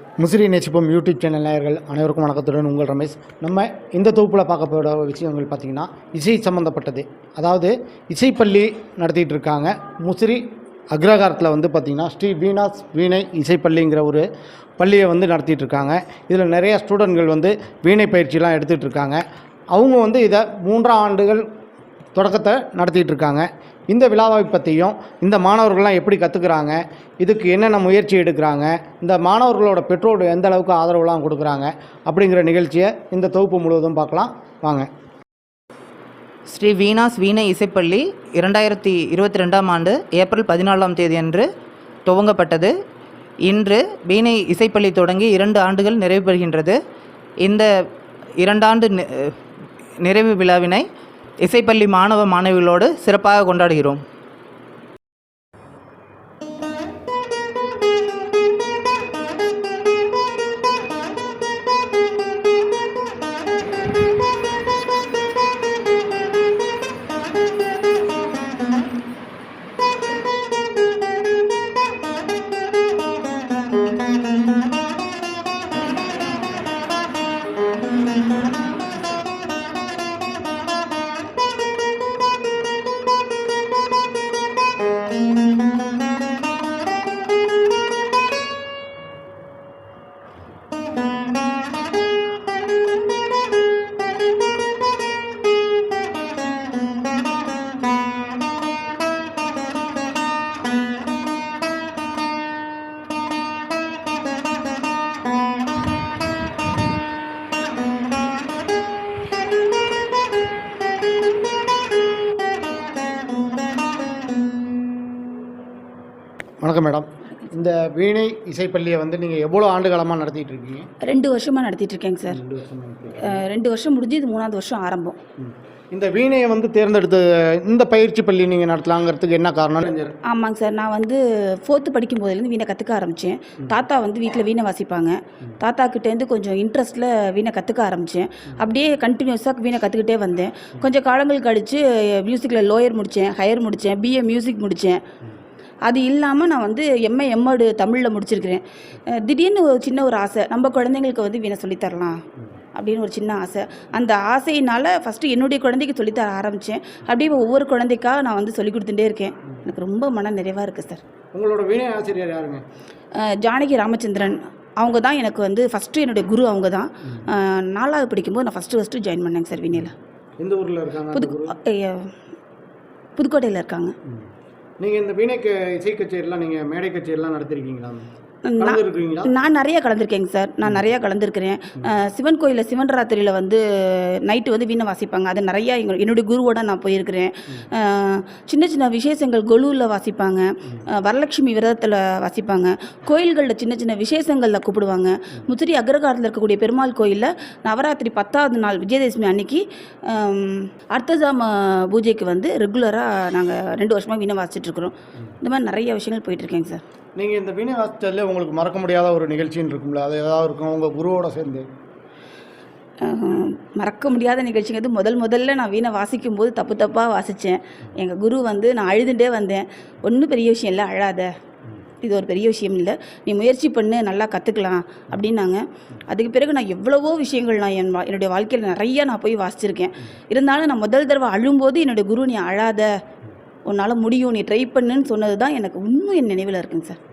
முசிறி நேசிப்போம் YouTube channel நேயர்கள் அனைவருக்கும் வணக்கத்துடன் உங்கள் ரமேஷ். நம்ம இந்த தொகுப்பில் பார்க்க போகிற விஷயங்கள் பார்த்திங்கன்னா இசை சம்மந்தப்பட்டது அதாவது இசைப்பள்ளி நடத்திட்டு இருக்காங்க. முசிறி அக்ரகாரத்தில் வந்து பார்த்திங்கன்னா ஸ்ரீ வீணாஸ் வீணை இசைப்பள்ளிங்கிற ஒரு பள்ளியை வந்து நடத்திட்டு இருக்காங்க. இதில் நிறைய ஸ்டூடெண்ட்கள் வந்து வீணை பயிற்சிலாம் எடுத்துகிட்டு இருக்காங்க. அவங்க வந்து இதை மூன்றாம் ஆண்டுகள் தொடக்கத்தை நடத்திட்டு இருக்காங்க. இந்த விழாவை பற்றியும் இந்த மாணவர்கள்லாம் எப்படி கற்றுக்குறாங்க இதுக்கு என்னென்ன முயற்சி எடுக்கிறாங்க இந்த மாணவர்களோட பெற்றோர் எந்த அளவுக்கு ஆதரவுலாம் கொடுக்குறாங்க அப்படிங்கிற நிகழ்ச்சியை இந்த தொகுப்பு முழுவதும் பார்க்கலாம். வாங்க. ஸ்ரீ வீணாஸ் வீணை இசைப்பள்ளி இரண்டாயிரத்தி இருபத்தி ரெண்டாம் ஆண்டு ஏப்ரல் பதினாலாம் தேதி அன்று துவங்கப்பட்டது. இன்று வீணை இசைப்பள்ளி தொடங்கி இரண்டு ஆண்டுகள் நிறைவு பெறுகின்றது. இந்த இரண்டாண்டு நிறைவு விழாவினை இசைப்பள்ளி மாணவ மாணவிகளோடு சிறப்பாக கொண்டாடுகிறோம். வணக்கம் மேடம். இந்த வீணை இசைப்பள்ளியை வந்து நீங்கள் எவ்வளோ ஆண்டு காலமாக நடத்திட்டு இருக்கீங்க? ரெண்டு வருஷமாக நடத்திட்டு இருக்கேங்க சார். ரெண்டு வருஷமா ரெண்டு முடிஞ்சு இது மூணாவது வருஷம் ஆரம்பம். இந்த வீணையை வந்து தேர்ந்தெடுத்து இந்த பயிற்சி பள்ளி நீங்கள் நடத்தலாங்கிறதுக்கு என்ன காரணம்? ஆமாங்க சார். நான் வந்து ஃபோர்த்து படிக்கும் போதுலேருந்து வீணை கற்றுக்க ஆரம்பித்தேன் தாத்தா வந்து வீட்டில் வீணை வாசிப்பாங்க. தாத்தா கிட்டேருந்து கொஞ்சம் இன்ட்ரெஸ்ட்டில் வீணை கற்றுக்க ஆரம்பித்தேன் அப்படியே கண்டினியூஸாக வீணை கற்றுக்கிட்டே வந்தேன். கொஞ்சம் காலங்கள் கழித்து மியூசிக்கில் லோயர் முடித்தேன் ஹையர் முடித்தேன் பிஏ மியூசிக் முடித்தேன் அது இல்லாமல் நான் வந்து எம்ஏ எம்எடு தமிழில் முடிச்சிருக்கிறேன். திடீர்னு ஒரு சின்ன ஒரு ஆசை நம்ம குழந்தைங்களுக்கு வந்து வீணை சொல்லித்தரலாம் அப்படின்னு ஒரு சின்ன ஆசை. அந்த ஆசையினால் ஃபஸ்ட்டு என்னுடைய குழந்தைக்கு சொல்லித்தர ஆரம்பித்தேன் அப்படியே ஒவ்வொரு குழந்தைக்காக நான் வந்து சொல்லி கொடுத்துட்டே இருக்கேன். எனக்கு ரொம்ப மன நிறைவாக இருக்குது சார் உங்களோட வீணை ஆசிரியர் யாருங்க? ஜானகி ராமச்சந்திரன். அவங்க தான் எனக்கு வந்து ஃபஸ்ட்டு என்னுடைய குரு அவங்க தான். நாலாவது படிக்கும்போது நான் ஃபஸ்ட்டு ஃபஸ்ட்டு ஜாயின் பண்ணேங்க சார் வீணையில் எந்த ஊரில் இருக்காங்க புது புதுக்கோட்டையில் இருக்காங்க. நீங்கள் இந்த வீணை க- இசை கச்சேரிலாம் நீங்கள் மேடை கச்சேரிலாம் நடத்திருக்கீங்களா? நான் நிறைய கலந்துருக்கேங்க சார். நான் நிறைய கலந்துருக்கிறேன். சிவன் கோயிலில் சிவன் ராத்திரியில் வந்து நைட்டு வந்து வீணை வாசிப்பாங்க. அது நிறையா எங்க என்னுடைய குருவோட நான் போயிருக்கிறேன். சின்ன சின்ன விசேஷங்கள் கொலுவில் வாசிப்பாங்க. வரலட்சுமி விரதத்தில் வாசிப்பாங்க. கோயில்களில் சின்ன சின்ன விசேஷங்களில் கூப்பிடுவாங்க. முத்திரி அக்ரகாரத்தில் இருக்கக்கூடிய பெருமாள் கோயிலில் நவராத்திரி பத்தாவது நாள் விஜயதசமி அன்னைக்கு அர்த்தஜாம பூஜைக்கு வந்து ரெகுலராக நாங்கள் ரெண்டு வருஷமாக வீணை வாசிச்சுட்டு இருக்கிறோம். இந்த மாதிரி நிறைய விஷயங்கள் போயிட்டுருக்கேங்க சார். நீங்கள் இந்த வீணை வாசித்ததில் உங்களுக்கு மறக்க முடியாத ஒரு நிகழ்ச்சின்னு இருக்கும்ல அது ஏதாவது இருக்கும் உங்கள் குருவோட சேர்ந்து? மறக்க முடியாத நிகழ்ச்சிங்கிறது முதல் முதல்ல நான் வீணை வாசிக்கும் போது தப்பு தப்பாக வாசித்தேன் எங்கள் குரு வந்து நான் அழுதுகிட்டே வந்தேன். ஒன்றும் பெரிய விஷயம் இல்லை அழாத. இது ஒரு பெரிய விஷயம் இல்லை. நீ முயற்சி பண்ணு நல்லா கற்றுக்கலாம் அப்படின்னாங்க. அதுக்கு பிறகு நான் எவ்வளவோ விஷயங்கள் நான் என் வா- என்னுடைய வாழ்க்கையில் நிறையா நான் போய் வாசிச்சிருக்கேன். இருந்தாலும் நான் முதல் தடவை அழும்போது என்னுடைய குரு நீ அழாத. உன்னால் முடியும் நீ ட்ரை பண்ணுன்னு சொன்னது தான் எனக்கு இன்னும் என் நினைவில் இருக்குங்க சார்.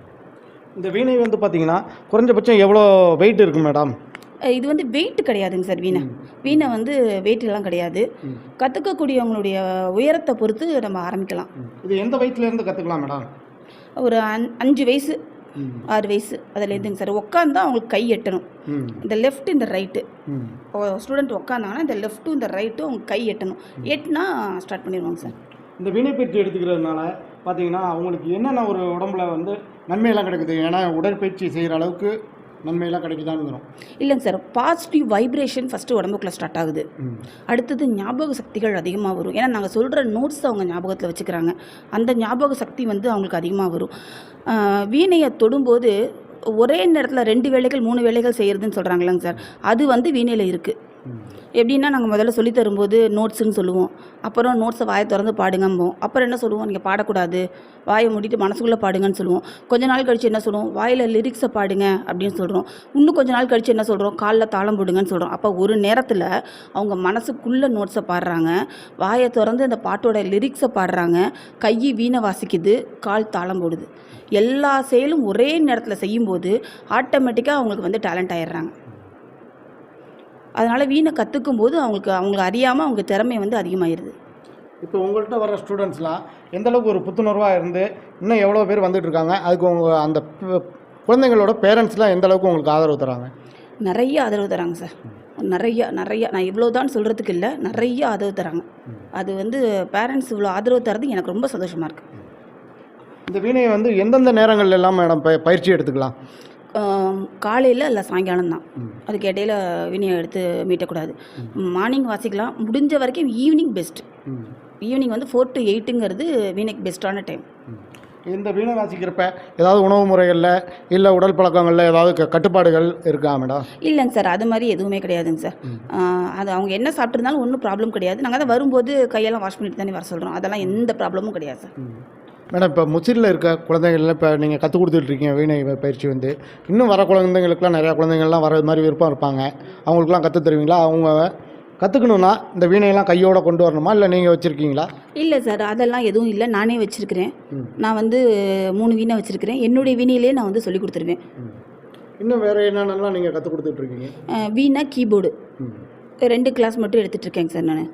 இந்த வீணை வந்து பார்த்தீங்கன்னா குறைஞ்சபட்சம் எவ்வளோ வெயிட் இருக்கும் மேடம் இது வந்து வெயிட் கிடையாதுங்க சார் வீணை. வீணை வந்து வெயிட்லாம் கிடையாது. கற்றுக்கக்கூடியவங்களுடைய உயரத்தை பொறுத்து நம்ம ஆரம்பிக்கலாம். இது எந்த வயசுலேருந்து கற்றுக்கலாம் மேடம் ஒரு அஞ் அஞ்சு வயசு ஆறு வயசு அதில் இருந்துங்க சார் உட்காந்தா அவங்களுக்கு கை எட்டணும். இந்த லெஃப்ட் இந்த ரைட்டு ஸ்டூடெண்ட் உட்காந்தாங்கன்னா இந்த லெஃப்ட்டும் இந்த ரைட்டும் அவங்க கை எட்டணும். எட்டுனா ஸ்டார்ட் பண்ணிடுவாங்க சார் இந்த வீணை பயிற்சி எடுத்துக்கிறதுனால பார்த்தீங்கன்னா அவங்களுக்கு என்னென்ன ஒரு உடம்புல வந்து நன்மையெல்லாம் கிடைக்குது. ஏன்னா உடற்பயிற்சி செய்கிற அளவுக்கு நன்மையெல்லாம் கிடைக்குதானுங்கிறோம் இல்லைங்க சார் பாசிட்டிவ் வைப்ரேஷன் ஃபஸ்ட்டு உடம்புக்குள்ளே ஸ்டார்ட் ஆகுது. அடுத்தது ஞாபக சக்திகள் அதிகமாக வரும். ஏன்னா நாங்கள் சொல்கிற நோட்ஸ் அவங்க ஞாபகத்தில் வச்சுக்கிறாங்க. அந்த ஞாபக சக்தி வந்து அவங்களுக்கு அதிகமாக வரும். வீணையை தொடும்போது ஒரே நேரத்தில் ரெண்டு வேலைகள் மூணு வேலைகள் செய்கிறதுன்னு சொல்கிறாங்களேங்க சார். அது வந்து வீணையில் இருக்குது எப்படின்னா நாங்கள் முதல்ல சொல்லி தரும்போது நோட்ஸுன்னு சொல்லுவோம். அப்புறம் நோட்ஸை வாயை திறந்து பாடுங்கம்போம். அப்புறம் என்ன சொல்லுவோம்? நீங்கள் பாடக்கூடாது. வாயை மூடிட்டு மனசுக்குள்ளே பாடுங்கன்னு சொல்லுவோம். கொஞ்ச நாள் கழித்து என்ன சொல்லுவோம்? வாயில் லிரிக்ஸை பாடுங்க அப்படின்னு சொல்கிறோம் இன்னும் கொஞ்ச நாள் கழித்து என்ன சொல்கிறோம் காலில் தாளம் போடுங்கன்னு சொல்கிறோம் அப்போ ஒரு நேரத்தில் அவங்க மனசுக்குள்ளே நோட்ஸை பாடுறாங்க. வாயை திறந்து அந்த பாட்டோட லிரிக்ஸை பாடுறாங்க. கை வீணை வாசிக்குது கால் தாளம் போடுது. எல்லா செயலும் ஒரே நேரத்தில் செய்யும்போது ஆட்டோமேட்டிக்காக அவங்களுக்கு வந்து டேலண்ட் ஆயிடுறாங்க. அதனால் வீணை கற்றுக்கும் போது அவங்களுக்கு அவங்களுக்கு அறியாமல் அவங்க திறமை வந்து அதிகமாகிடுது இப்போ உங்கள்கிட்ட வர ஸ்டூடெண்ட்ஸ்லாம் எந்த அளவுக்கு ஒரு புத்துணர்வாக இருந்து இன்னும் எவ்வளோ பேர் வந்துட்டு இருக்காங்க? அதுக்கு உங்கள் அந்த குழந்தைங்களோட பேரண்ட்ஸ்லாம் எந்த அளவுக்கு உங்களுக்கு ஆதரவு தராங்க? நிறைய ஆதரவு தராங்க சார். நிறைய நிறைய நான் இவ்வளோ தான் சொல்கிறதுக்கு இல்லை நிறைய ஆதரவு தராங்க. அது வந்து பேரண்ட்ஸ் இவ்வளோ ஆதரவு தரது எனக்கு ரொம்ப சந்தோஷமாக இருக்குது இந்த வீணையை வந்து எந்தெந்த நேரங்கள்ல எல்லாம் மேடம் ப பயிற்சி எடுத்துக்கலாம்? காலையில் இல்லை சாயங்காலம் தான். அதுக்கு இடையில வினியை எடுத்து மீட்டக்கூடாது. மார்னிங் வாசிக்கலாம். முடிஞ்ச வரைக்கும் ஈவினிங் பெஸ்ட் ஈவினிங் வந்து ஃபோர் டு எயிட்டுங்கிறது வீணைக்கு பெஸ்ட்டான டைம் இந்த வீணை வாசிக்கிறப்ப ஏதாவது உணவு முறைகளில் இல்லை உடல் பழக்கங்களில் ஏதாவது க- கட்டுப்பாடுகள் இருக்கா மேடம்? இல்லைங்க சார். அது மாதிரி எதுவுமே கிடையாதுங்க சார். அது அவங்க என்ன சாப்பிட்ருந்தாலும் ஒன்றும் ப்ராப்ளம் கிடையாது. நாங்கள் தான் வரும்போது கையெல்லாம் வாஷ் பண்ணிட்டு தானே வர சொல்கிறோம் அதெல்லாம் எந்த ப்ராப்ளமும் கிடையாது சார். மேடம் இப்போ முச்சிரில் இருக்க குழந்தைகள் இப்போ நீங்கள் கற்றுக் கொடுத்துட்ருக்கீங்க வீணை பயிற்சி வந்து. இன்னும் வர குழந்தைங்களுக்குலாம் நிறையா குழந்தைங்கள்லாம் வர மாதிரி விருப்பம் இருப்பாங்க. அவங்களுக்குலாம் கற்றுத் தருவீங்களா? அவங்க கற்றுக்கணுன்னா இந்த வீணையெல்லாம் கையோட கொண்டு வரணுமா? இல்லை நீங்கள் வச்சுருக்கீங்களா? இல்லை சார் அதெல்லாம் எதுவும் இல்லை. நானே வச்சுருக்கிறேன். நான் வந்து மூணு வீணை வச்சுருக்கிறேன். என்னுடைய வீணையிலே நான் வந்து சொல்லி கொடுத்துருவேன். இன்னும் வேறு என்னென்னலாம் நீங்கள் கற்றுக் கொடுத்துட்ருக்கீங்க வீணை கீபோர்டு. ரெண்டு கிளாஸ் மட்டும் எடுத்துகிட்டு இருக்கேங்க சார் நான்.